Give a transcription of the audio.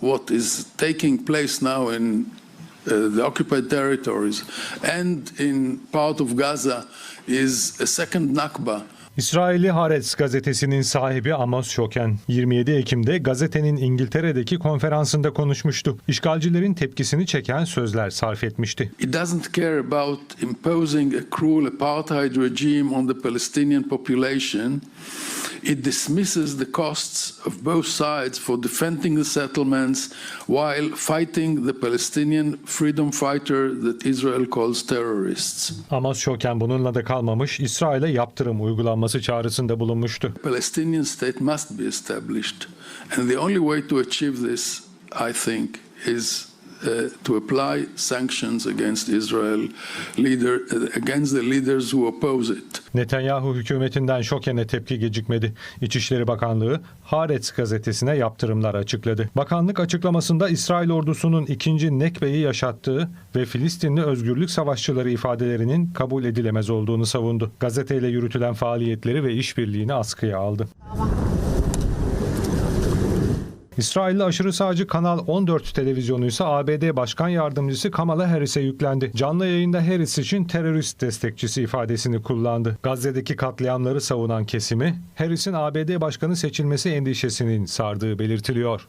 what is taking place now in uh, the occupied territories and in part of Gaza is a second Nakba. İsrailli Haaretz gazetesinin sahibi Amos Şoken 27 Ekim'de gazetenin İngiltere'deki konferansında konuşmuştu. İşgalcilerin tepkisini çeken sözler sarf etmişti. It doesn't care about imposing a cruel apartheid regime on the Palestinian population. It dismisses the costs of both sides for defending the settlements while fighting the Palestinian freedom fighter that Israel calls terrorists. Amos Şoken bununla da kalmamış, İsrail'e yaptırım uygulanması çağrısında bulunmuştu. Palestinian state must be established, and the only way to achieve this, I think, is uh, to apply sanctions against Israel, leader uh, against the leaders who oppose it. Netanyahu hükümetinden Şoken'e tepki gecikmedi. İçişleri Bakanlığı Haaretz gazetesine yaptırımlar açıkladı. Bakanlık açıklamasında İsrail ordusunun ikinci Nekbe'yi yaşattığı ve Filistinli özgürlük savaşçıları ifadelerinin kabul edilemez olduğunu savundu. Gazeteyle yürütülen faaliyetleri ve işbirliğini askıya aldı. İsrailli aşırı sağcı Kanal 14 televizyonu ise ABD Başkan Yardımcısı Kamala Harris'e yüklendi. Canlı yayında Harris için terörist destekçisi ifadesini kullandı. Gazze'deki katliamları savunan kesimi, Harris'in ABD Başkanı seçilmesi endişesinin sardığı belirtiliyor.